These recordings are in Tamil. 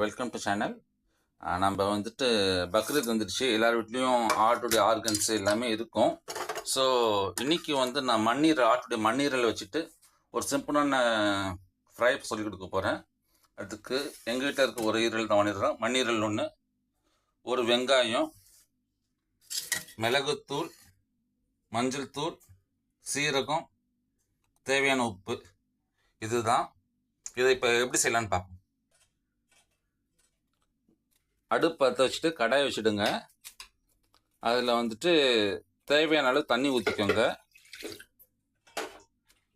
வெல்கம் டு சேனல் நம்ம வந்துட்டு பக்ரீத் வந்துடுச்சு. எல்லார் வீட்லேயும் ஆட்டுடைய ஆர்கன்ஸ் எல்லாமே இருக்கும். ஸோ இன்னைக்கு வந்து நான் மண்ணீரல் ஆட்டுடைய மண்ணீரில் வச்சுட்டு ஒரு சிம்பிளான ஃப்ரை சொல்லி கொடுக்க போகிறேன் அதுக்கு எங்கள் வீட்டில் இருக்க ஒரு ஈரல் தான் பண்ணிடுறோம் மண்ணீரல் ஒன்று ஒரு வெங்காயம் மிளகுத்தூள் மஞ்சள் தூள் சீரகம் தேவையான உப்பு. இதுதான். இதை இப்போ எப்படி செய்யலான்னு பார்ப்போம். அடுப்பு பற்ற வச்சுட்டு கடாயை வச்சுடுங்க. அதில் வந்துட்டு தேவையான அளவு தண்ணி ஊற்றிக்கோங்க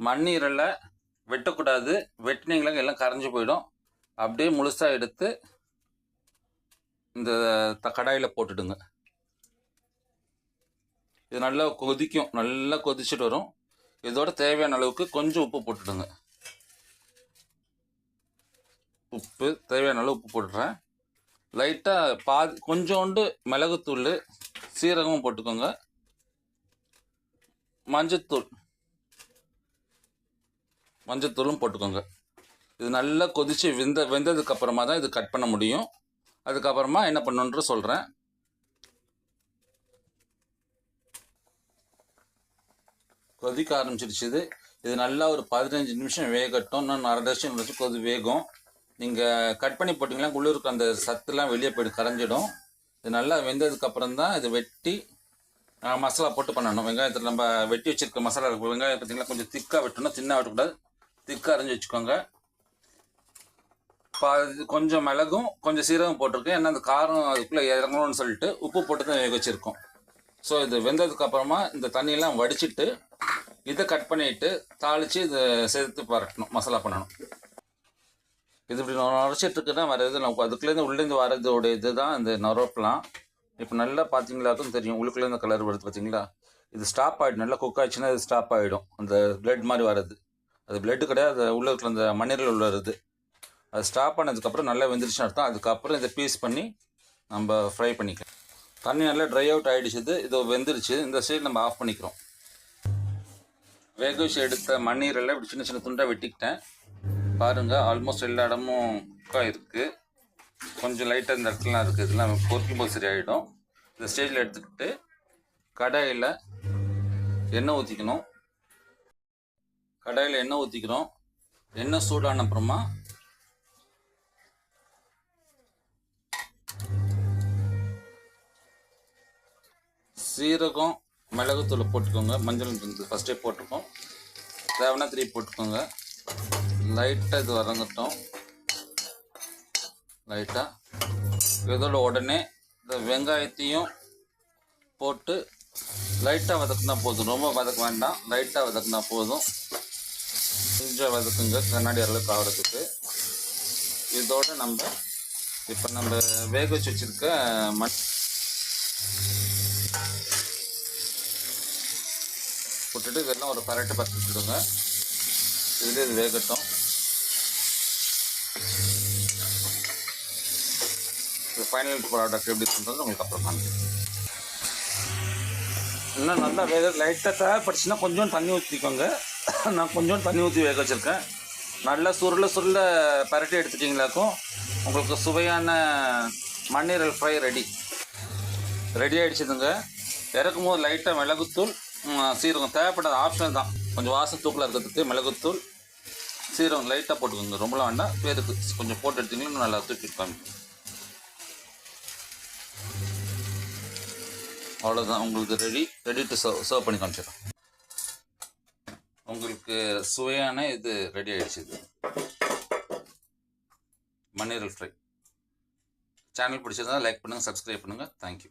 மண்ணீரலை வெட்டக்கூடாது. வெட்டினீங்களா எல்லாம் கரைஞ்சி போயிடும். அப்படியே முழுசாக எடுத்து இந்த த கடாயில் போட்டுடுங்க. இது நல்லா கொதிக்கும். நல்லா கொதிச்சுட்டு வரும். இதோட தேவையான அளவுக்கு கொஞ்சம் உப்பு போட்டுடுங்க. உப்பு தேவையான அளவு உப்பு போட்டுறேன் லைட்டாக பாதி கொஞ்சோண்டு மிளகுத்தூள் சீரகமும் போட்டுக்கோங்க. மஞ்சத்தூள். மஞ்சத்தூளும் போட்டுக்கோங்க. இது நல்லா கொதித்து வெந்த வெந்ததுக்கு அப்புறமா தான் இது கட் பண்ண முடியும். அதுக்கப்புறமா என்ன பண்ணணுன்ற சொல்கிறேன் கொதிக்க ஆரம்பிச்சிருச்சு இது. நல்லா ஒரு பதினஞ்சு நிமிஷம் வேகட்டும். இன்னும் அரை நிமிஷம் வச்சு கொதி வேகும். நீங்கள் கட் பண்ணி போட்டிங்கன்னா உள்ளே இருக்க அந்த சத்துலாம் வெளியே போய்ட்டு கரைஞ்சிடும். இது நல்லா வெந்ததுக்கப்புறம் தான் இது வெட்டி மசாலா போட்டு பண்ணணும். வெங்காயத்தில் நம்ம வெட்டி வச்சிருக்க மசாலா இருக்கும் வெங்காயம் பார்த்திங்கன்னா கொஞ்சம் திக்காக வெட்டணும் சின்ன வெட்டக்கூடாது. திக்காக அரைஞ்சி வச்சுக்கோங்க. பா இது கொஞ்சம் மிளகும் கொஞ்சம் சீரகம் போட்டிருக்கேன். ஏன்னா அந்த காரம் அதுக்குள்ளே இறங்கணும்னு சொல்லிட்டு உப்பு போட்டு தான் வேக வச்சுருக்கோம். ஸோ இது வெந்ததுக்கு அப்புறமா இந்த தண்ணியெல்லாம் வடிச்சிட்டு இதை கட் பண்ணிட்டு தாளித்து இதை சேர்த்து பரட்டணும் மசாலா பண்ணணும். இது இப்படி நுரைச்சிட்டு இருக்குன்னா வர இது அதுக்குள்ளேருந்து உள்ளேருந்து வரதோட இதுதான் இந்த நுரப்பெலாம். இப்போ நல்லா பார்த்தீங்களாக்கும் தெரியும். உள்ளுக்குள்ளேருந்து கலர் வருது பார்த்தீங்களா? இது ஸ்டாப் ஆகிடும் நல்லா குக் ஆச்சுன்னா இது ஸ்டாப் ஆகிடும் அந்த பிளட் மாதிரி வர்றது. அது பிளட்டு கிடையாது. அது உள்ள இருக்கிற அந்த மண்ணீரில் உள்ளது அது ஸ்டாப் ஆனதுக்கப்புறம் நல்லா வெந்துருச்சுன்னு அர்த்தம். அதுக்கப்புறம் இதை பீஸ் பண்ணி நம்ம ஃப்ரை பண்ணிக்கலாம். தண்ணி நல்லா ட்ரை அவுட் ஆகிடுச்சு இது வெந்துருச்சு. இந்த சைடு நம்ம ஆஃப் பண்ணிக்கிறோம். வேக வச்சு எடுத்த மண்ணீரெல்லாம் இப்படி சின்ன சின்ன துண்டாக வெட்டிக்கிட்டேன். பாருங்கள் ஆல்மோஸ்ட் எல்லா இடமும் குக்காக இருக்குது கொஞ்சம் லைட்டாக இந்த இடத்துலலாம் இருக்குது இதெல்லாம் பொறுக்கும்போது சரியாயிடும் இந்த ஸ்டேஜில் எடுத்துக்கிட்டு கடாயில் எண்ணெய் ஊற்றிக்கணும் கடாயில் எண்ணெய் ஊற்றிக்கிறோம் எண்ணெய் சூடான அப்புறமா சீரகம் மிளகுத்தூளை போட்டுக்கோங்க. மஞ்சள் ஃபஸ்ட்டே போட்டிருக்கோம். தேவைன்னா திருப்பி போட்டுக்கோங்க. லைட்டாக இது வதங்கட்டும் லைட்டாக இதோட உடனே இந்த வெங்காயத்தையும் போட்டு லைட்டாக வதக்குனா போதும். ரொம்ப வதக்க வேண்டாம். லைட்டாக வதக்குனா போதும். கொஞ்சம் வதக்குங்க. கண்ணாடி அளவுக்கு ஆகிறதுக்கு. இதோட நம்ம இப்போ நம்ம வேக வச்சு வச்சுருக்க மண் போட்டுட்டு இதெல்லாம் ஒரு பரட்டை பத்து விடுங்க இதுலேயே இது வேகட்டும். இது ஃபைனல் ப்ராடக்ட் எப்படி பண்ணுறது உங்களுக்கு அப்புறம் காமிக்கிறேன். இன்னும் நல்லா வேக லைட்டாக தேவைப்படுச்சுன்னா கொஞ்சம் தண்ணி ஊற்றிக்கோங்க நான் கொஞ்சம் தண்ணி ஊற்றி வேக வச்சுருக்கேன். நல்லா சுருள சுருள பரட்டி எடுத்துட்டிங்களாக்கும் உங்களுக்கு சுவையான மண்ணீரல் ஃப்ரை ரெடி ரெடி ஆகிடுச்சுதுங்க இறக்கும் போது லைட்டாக மிளகுத்தூள் சீரகம். தேவைப்படாத ஆப்ஷன் தான். கொஞ்சம் வாசம் தூக்கில் இருக்கிறதுக்கு மிளகுத்தூள் சீரகம் லைட்டாக போட்டுக்கோங்க. ரொம்பலாம் வேண்டாம். பேருக்கு கொஞ்சம் போட்டு எடுத்தீங்கன்னா இன்னும் நல்லா தூக்கி காமிக்கும். அவ்வளோதான் உங்களுக்கு ready ready to serve serve பண்ணி காமிச்சிடறோம் உங்களுக்கு சுவையான இது ரெடி ஆயிடுச்சு இது. மண்ணீரல் ஃப்ரை சேனல் பிடிச்சிருந்தா லைக் பண்ணுங்கள் சப்ஸ்கிரைப் பண்ணுங்கள் தேங்க்யூ